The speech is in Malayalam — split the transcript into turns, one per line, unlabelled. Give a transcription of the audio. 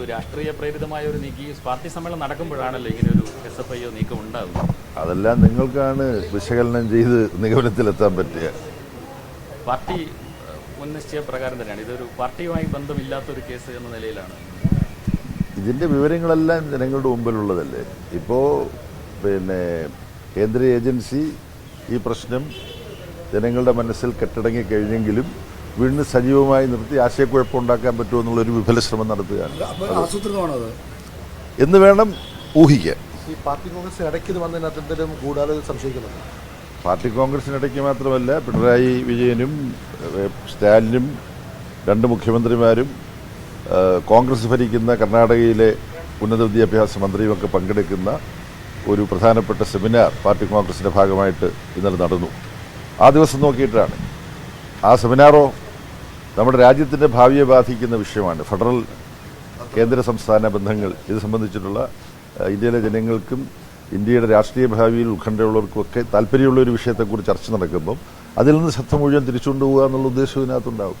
ഒരു രാഷ്ട്രീയ പ്രേരിതമായ ഒരു നീക്കി. പാർട്ടി സമ്മേളനം നടക്കുമ്പോഴാണല്ലോ ഇങ്ങനെ ഒരു എസ് എഫ് ഐ ഒ നീക്കം ഉണ്ടാകുന്നത്
അതെല്ലാം നിങ്ങൾക്കാണ് വിശകലനം ചെയ്ത് നിഗമനത്തിലെത്താൻ പറ്റിയ.
പാർട്ടി മുൻനിശ്ചയ പ്രകാരം തന്നെയാണ്. ഇതൊരു പാർട്ടിയുമായി ബന്ധമില്ലാത്ത ഒരു കേസ് എന്ന നിലയിലാണ്.
ഇതിന്റെ വിവരങ്ങളെല്ലാം ജനങ്ങളുടെ മുമ്പിലുള്ളതല്ലേ? ഇപ്പോ പിന്നെ കേന്ദ്ര ഏജൻസി ഈ പ്രശ്നം ജനങ്ങളുടെ മനസ്സിൽ കെട്ടടങ്ങി കഴിഞ്ഞെങ്കിലും വീണ്ടും സജീവമായി നിർത്തി ആശയക്കുഴപ്പം ഉണ്ടാക്കാൻ പറ്റുമോ എന്നുള്ളൊരു വിഫല ശ്രമം നടത്തുകയാണ് എന്ന് വേണം ഊഹിക്കാൻ.
ഈ പാർട്ടി കോൺഗ്രസിന് ഇടയ്ക്ക് ഇത് വന്നതിനകത്ത് എന്തെങ്കിലും ഗൂഢാലോചന സംശയിക്കുന്നുണ്ട്?
പാർട്ടി കോൺഗ്രസിനിടയ്ക്ക് മാത്രമല്ല പിണറായി വിജയനും സ്റ്റാലിനും രണ്ട് മുഖ്യമന്ത്രിമാരും കോൺഗ്രസ് ഭരിക്കുന്ന കർണാടകയിലെ ഉന്നത വിദ്യാഭ്യാസ മന്ത്രിയുമൊക്കെ പങ്കെടുക്കുന്ന ഒരു പ്രധാനപ്പെട്ട സെമിനാർ പാർട്ടി കോൺഗ്രസിന്റെ ഭാഗമായിട്ട് ഇന്നലെ നടന്നു. ആ ദിവസം നോക്കിയിട്ടാണ്. ആ സെമിനാറോ നമ്മുടെ രാജ്യത്തിന്റെ ഭാവിയെ ബാധിക്കുന്ന വിഷയമാണ്. ഫെഡറൽ കേന്ദ്ര സംസ്ഥാന ബന്ധങ്ങൾ ഇത് സംബന്ധിച്ചിട്ടുള്ള ഇന്ത്യയിലെ ജനങ്ങൾക്കും ഇന്ത്യയുടെ രാഷ്ട്രീയ ഭാവിയിൽ ഉത്കണ്ഠയുള്ളവർക്കുമൊക്കെ താല്പര്യമുള്ള ഒരു വിഷയത്തെക്കുറിച്ച് ചർച്ച നടക്കുമ്പം അതിൽ നിന്ന് ശ്രദ്ധ മുഴുവൻ തിരിച്ചുകൊണ്ടുപോകുക എന്നുള്ള ഉദ്ദേശം ഇതിനകത്തുണ്ടാവും.